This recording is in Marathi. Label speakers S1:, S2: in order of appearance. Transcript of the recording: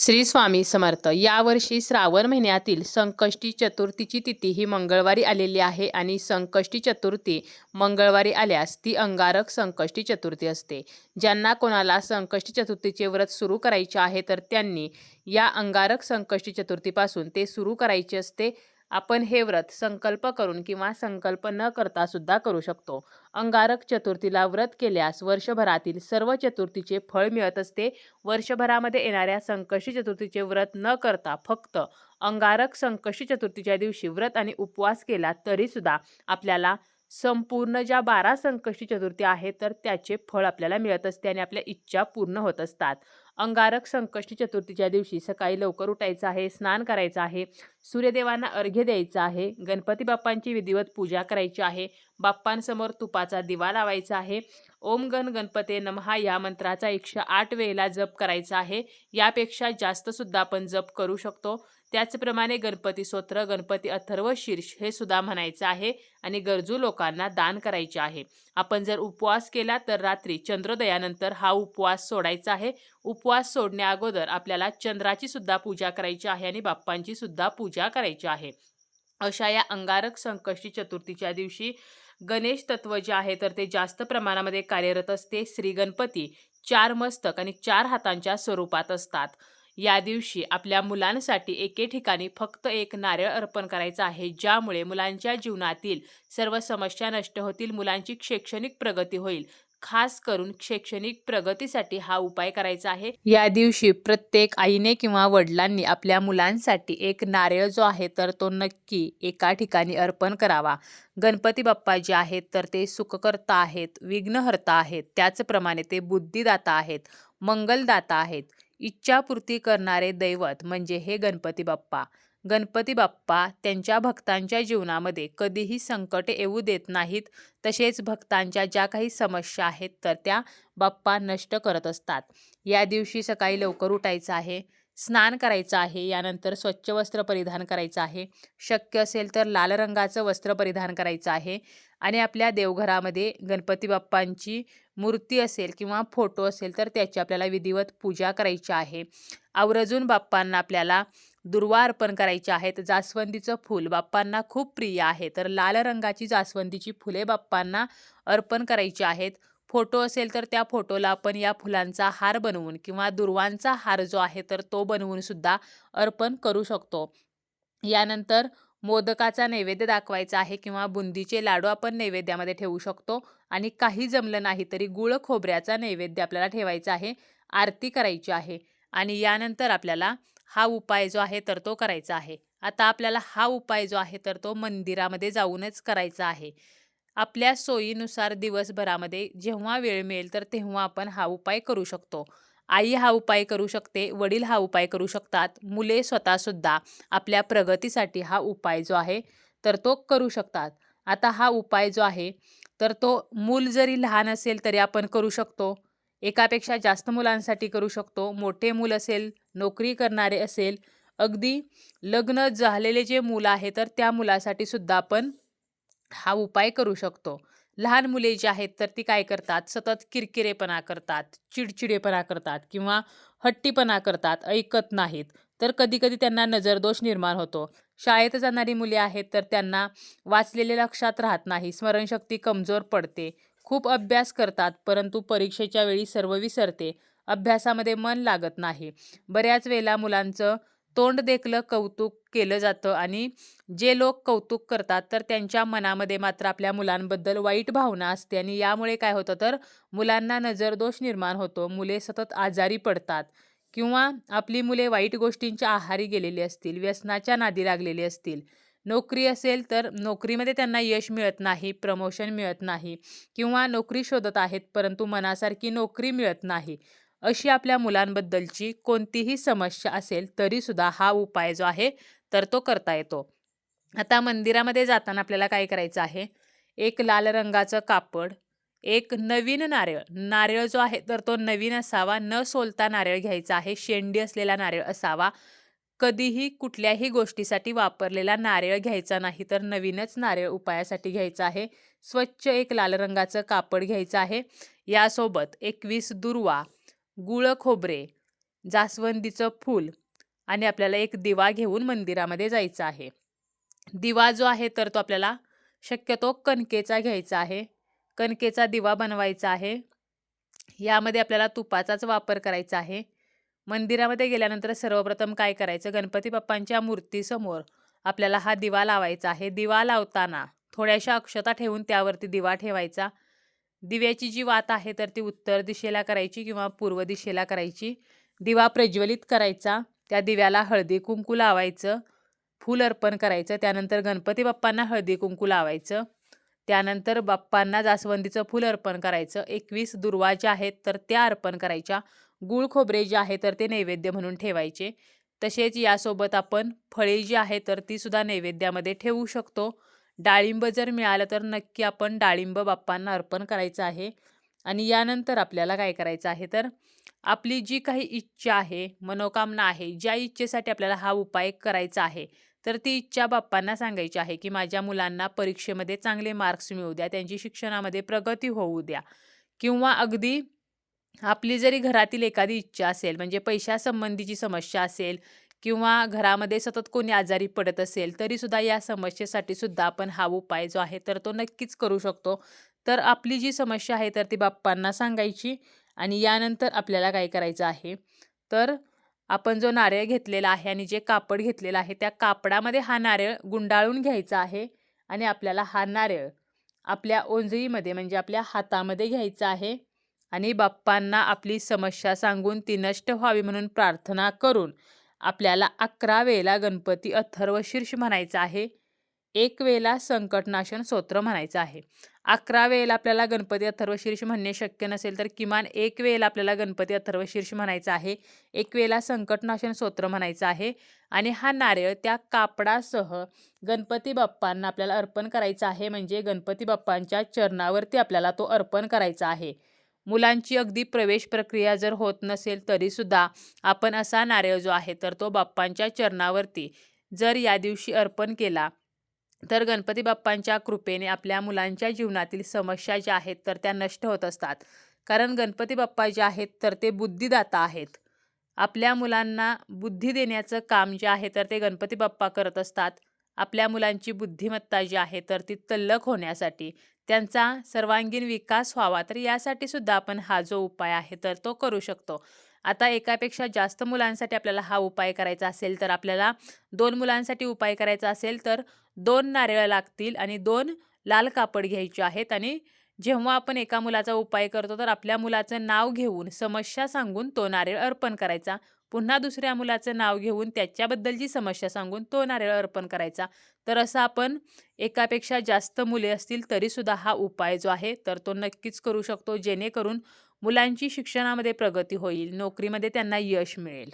S1: श्री स्वामी समर्थ. यावर्षी श्रावण महिन्यातील संकष्टी चतुर्थीची तिथी ही मंगळवारी आलेली आहे आणि संकष्टी चतुर्थी मंगळवारी आल्यास ती अंगारक संकष्टी चतुर्थी असते. ज्यांना कोणाला संकष्टी चतुर्थीचे व्रत सुरू करायचे आहे तर त्यांनी या अंगारक संकष्टी चतुर्थीपासून ते सुरू करायचे असते. आपण हे व्रत संकल्प करून किंवा संकल्प न करता सुद्धा करू शकतो. अंगारक चतुर्थीला व्रत केल्यास वर्षभरातील सर्व चतुर्थीचे फळ मिळत असते. वर्षभरामध्ये येणाऱ्या संकष्टी चतुर्थीचे व्रत न करता फक्त अंगारक संकष्टी चतुर्थीच्या दिवशी व्रत आणि उपवास केला तरीसुद्धा आपल्याला संपूर्ण ज्या बारा संकष्टी चतुर्थी आहेत तर त्याचे फळ आपल्याला मिळत असते आणि आपल्या इच्छा पूर्ण होत असतात. अंगारक संकष्टी चतुर्थीच्या दिवशी सकाळी लवकर उठायचं आहे स्नान करायचं आहे सूर्यदेवांना अर्घ्य द्यायचं आहे गणपती बाप्पांची विधिवत पूजा करायची आहे बाप्पांसमोर तुपाचा दिवा लावायचा आहे. ओम गण गणपते नमहा या मंत्राचा एकशे आठ वेळेला जप करायचा आहे. यापेक्षा जास्तसुद्धा आपण जप करू शकतो. त्याचप्रमाणे गणपती स्तोत्र गणपती अथर्व शीर्ष हे सुद्धा म्हणायचं आहे आणि गरजू लोकांना दान करायचे आहे. आपण जर उपवास केला तर रात्री चंद्रोदयानंतर हा उपवास सोडायचा आहे. उपवास सोडण्या अगोदर आपल्याला चंद्राची सुद्धा पूजा करायची आहे आणि बाप्पांची सुद्धा पूजा करायची आहे. अशा या अंगारक संकष्टी चतुर्थीच्या दिवशी गणेश तत्व जे आहे तर ते जास्त प्रमाणामध्ये कार्यरत असते. श्री गणपती चार मस्तक आणि चार हातांच्या स्वरूपात असतात. या दिवशी आपल्या मुलांसाठी एके ठिकाणी फक्त एक नारळ अर्पण करायचं आहे ज्यामुळे मुलांच्या जीवनातील सर्व समस्या नष्ट होतील मुलांची शैक्षणिक प्रगती होईल. खास करून शैक्षणिक प्रगतीसाठी हा उपाय करायचा आहे. या दिवशी प्रत्येक आईने किंवा वडिलांनी आपल्या मुलांसाठी एक नारळ जो आहे तर तो नक्की एका ठिकाणी अर्पण करावा. गणपती बाप्पा जे आहेत तर ते सुखकर्ता आहेत विघ्नहर्ता आहेत त्याचप्रमाणे ते बुद्धिदाता आहेत मंगलदाता आहेत. इच्छापूर्ती करणारे दैवत म्हणजे हे गणपती बाप्पा. गणपती बाप्पा त्यांच्या भक्तांच्या जीवनामध्ये कधीही संकटे येऊ देत नाहीत. तसेच भक्तांच्या ज्या काही समस्या आहेत तर त्या बाप्पा नष्ट करत असतात. या दिवशी सकाळी लवकर उठायचं आहे स्नान करायचं आहे यानंतर स्वच्छ वस्त्र परिधान करायचं आहे. शक्य असेल तर लाल रंगाचं वस्त्र परिधान करायचं आहे. आणि आपल्या देवघरामध्ये गणपती बाप्पांची मूर्ती असेल किंवा फोटो असेल तर त्याची आपल्याला विधिवत पूजा करायची आहे. आवर्जून बाप्पांना आपल्याला दुर्वा अर्पण करायची आहेत. जास्वंदीचं फूल बाप्पांना खूप प्रिय आहे. तर लाल रंगाची जास्वंदीची फुले बाप्पांना अर्पण करायची आहेत. फोटो असेल तर त्या फोटोला आपण या फुलांचा हार बनवून किंवा दुर्वांचा हार जो आहे तर तो बनवून सुद्धा अर्पण करू शकतो. यानंतर मोदकाचा नैवेद्य दाखवायचा आहे किंवा बुंदीचे लाडू आपण नैवेद्यामध्ये ठेवू शकतो. आणि काही जमलं नाही तरी गुळ खोबऱ्याचा नैवेद्य आपल्याला ठेवायचा आहे. आरती करायची आहे. आणि यानंतर आपल्याला हा उपाय जो आहे तर तो करायचा आहे. आता आपल्याला हा उपाय जो आहे तर तो मंदिरामध्ये जाऊनच करायचा आहे. आपल्या सोयीनुसार दिवसभरामध्ये जेव्हा वेळ मिळेल तर तेव्हा आपण हा उपाय करू शकतो. आई हा उपाय करू शकते वडील हा उपाय करू शकतात मुले स्वतःसुद्धा आपल्या प्रगतीसाठी हा उपाय जो आहे तर तो करू शकतात. आता हा उपाय जो आहे तर तो मूल जरी लहान असेल तरी आपण करू शकतो. एकापेक्षा जास्त मुलांसाठी करू शकतो. मोठे मूल असेल नोकरी करणारे असेल अगदी लग्न झालेले जे मुलं आहे तर त्या मुलासाठी सुद्धा आपण हा उपाय करू शकतो. लहान मुले जी आहेत तर ती काय करतात? सतत किरकिरेपणा करतात चिडचिडेपणा करतात किंवा हट्टीपणा करतात ऐकत नाहीत. तर कधीकधी त्यांना नजरदोष निर्माण होतो. शाळेत जाणारी मुले आहेत तर त्यांना वाचलेले लक्षात राहत नाही. स्मरणशक्ती कमजोर पडते. खूप अभ्यास करतात परंतु परीक्षेच्या वेळी सर्व विसरते. अभ्यासामध्ये मन लागत नाही. बऱ्याच वेळेला मुलांचं तोंड देखलं कौतुक केलं जातं आणि जे लोक कौतुक करतात तर त्यांच्या मनामध्ये मात्र आपल्या मुलांबद्दल वाईट भावना असते आणि यामुळे काय होतं तर मुलांना नजरदोष निर्माण होतो. मुले सतत आजारी पडतात किंवा आपली मुले वाईट गोष्टींच्या आहारी गेलेली असतील व्यसनाच्या नादी लागलेली असतील. नोकरी असेल तर नोकरीमध्ये त्यांना यश मिळत नाही प्रमोशन मिळत नाही किंवा नोकरी शोधत आहेत परंतु मनासारखी नोकरी मिळत नाही. अशी आपल्या मुलांबद्दलची कोणतीही समस्या असेल तरीसुद्धा हा उपाय जो आहे तर तो करता येतो. आता मंदिरामध्ये जाताना आपल्याला काय करायचं आहे? एक लाल रंगाचं कापड एक नवीन नारळ. नारळ जो आहे तर तो नवीन असावा न सोलता नारळ घ्यायचा आहे. शेंडी असलेला नारळ असावा. कधीही कुठल्याही गोष्टीसाठी वापरलेला नारळ घ्यायचा नाही तर नवीनच नारळ उपायासाठी घ्यायचा आहे. स्वच्छ एक लाल रंगाचं कापड घ्यायचं आहे. यासोबत एकवीस दुर्वा गुळ खोबरे जास्वंदीचं फूल आणि आपल्याला एक दिवा घेऊन मंदिरामध्ये जायचं आहे. दिवा जो आहे तर तो आपल्याला शक्यतो कणकेचा घ्यायचा आहे. कणकेचा दिवा बनवायचा आहे. यामध्ये आपल्याला तुपाचाच वापर करायचा आहे. मंदिरामध्ये गेल्यानंतर सर्वप्रथम काय करायचं? गणपती बाप्पांच्या मूर्तीसमोर आपल्याला हा दिवा लावायचा आहे. दिवा लावताना थोड्याशा अक्षता ठेवून त्यावरती दिवा ठेवायचा. दिव्याची जी वात आहे तर ती उत्तर दिशेला करायची किंवा पूर्व दिशेला करायची. दिवा प्रज्वलित करायचा. त्या दिव्याला हळदी कुंकू लावायचं. फूल अर्पण करायचं. त्यानंतर गणपती बाप्पांना हळदी कुंकू लावायचं. त्यानंतर बाप्पांना जास्वंदीचं फूल अर्पण करायचं. एकवीस दुर्वा ज्या आहेत तर त्या अर्पण करायच्या. गुळ खोबरे जे आहे तर ते नैवेद्य म्हणून ठेवायचे. तसेच यासोबत आपण फळे जी आहे तर ती सुद्धा नैवेद्यामध्ये ठेवू शकतो. डाळिंब जर मिळालं तर नक्की आपण डाळिंब बाप्पांना अर्पण करायचं आहे. आणि यानंतर आपल्याला काय करायचं आहे तर आपली जी काही इच्छा आहे मनोकामना आहे ज्या इच्छेसाठी आपल्याला हा उपाय करायचा आहे तर ती इच्छा बाप्पांना सांगायची आहे की माझ्या मुलांना परीक्षेमध्ये चांगले मार्क्स मिळू द्या त्यांची शिक्षणामध्ये प्रगती होऊ द्या. किंवा अगदी आपली जरी घरातील एखादी इच्छा असेल म्हणजे पैशासंबंधीची समस्या असेल किंवा घरामध्ये सतत कोणी आजारी पडत असेल तरीसुद्धा या समस्येसाठी सुद्धा आपण हा उपाय जो आहे तर तो नक्कीच करू शकतो. तर आपली जी समस्या आहे तर ती बाप्पांना सांगायची आणि यानंतर आपल्याला काय करायचं आहे? तर आपण जो नारळ घेतलेला आहे आणि जे कापड घेतलेलं आहे त्या कापडामध्ये हा नारळ गुंडाळून घ्यायचा आहे आणि आपल्याला हा नारळ आपल्या ओंजळीमध्ये म्हणजे आपल्या हातामध्ये घ्यायचा आहे. आणि बाप्पांना आपली समस्या सांगून ती नष्ट व्हावी म्हणून प्रार्थना करून आपल्याला अकरा वेळेला गणपती अथर्व शीर्ष म्हणायचं आहे. एक वेळेला संकटनाशन स्तोत्र म्हणायचं आहे. अकरा वेळेला आपल्याला गणपती अथर्व शीर्ष म्हणणे शक्य नसेल तर किमान एक वेळेला आपल्याला गणपती अथर्व शीर्ष म्हणायचं आहे. एक वेळेला संकटनाशन स्तोत्र म्हणायचं आहे. आणि हा नारळ त्या कापडासह गणपती बाप्पांना आपल्याला अर्पण करायचा आहे. म्हणजे गणपती बाप्पांच्या चरणावरती आपल्याला तो अर्पण करायचा आहे. मुलांची अगदी प्रवेश प्रक्रिया जर होत नसेल तरीसुद्धा आपण असा नारळ जो आहे तर तो बाप्पांच्या चरणावरती जर या दिवशी अर्पण केला तर गणपती बाप्पांच्या कृपेने आपल्या मुलांच्या जीवनातील समस्या ज्या आहेत तर त्या नष्ट होत असतात. कारण गणपती बाप्पा जे आहेत तर ते बुद्धिदाता आहेत. आपल्या मुलांना बुद्धी देण्याचं काम जे आहे तर ते गणपती बाप्पा करत असतात. आपल्या मुलांची बुद्धिमत्ता जी आहे तर ती तल्लख होण्यासाठी त्यांचा सर्वांगीण विकास व्हावा. तर यासाठी सुद्धा आपण हा जो उपाय आहे तर तो करू शकतो. आता एकापेक्षा जास्त मुलांसाठी आपल्याला हा उपाय करायचा असेल तर आपल्याला दोन मुलांसाठी उपाय करायचा असेल तर दोन नारळ लागतील आणि दोन लाल कापड घ्यायचे आहेत आणि जेव्हा आपण एका मुलाचा उपाय करतो तर आपल्या मुलाचं नाव घेऊन समस्या सांगून तो नारळ अर्पण करायचा. पुन्हा दुसऱ्या मुलाचं नाव घेऊन त्याच्याबद्दलची समस्या सांगून तो नारळ अर्पण करायचा. तर असं आपण एकापेक्षा जास्त मुले असतील तरीसुद्धा हा उपाय जो आहे तर तो नक्कीच करू शकतो जेणेकरून मुलांची शिक्षणामध्ये प्रगती होईल नोकरीमध्ये त्यांना यश मिळेल.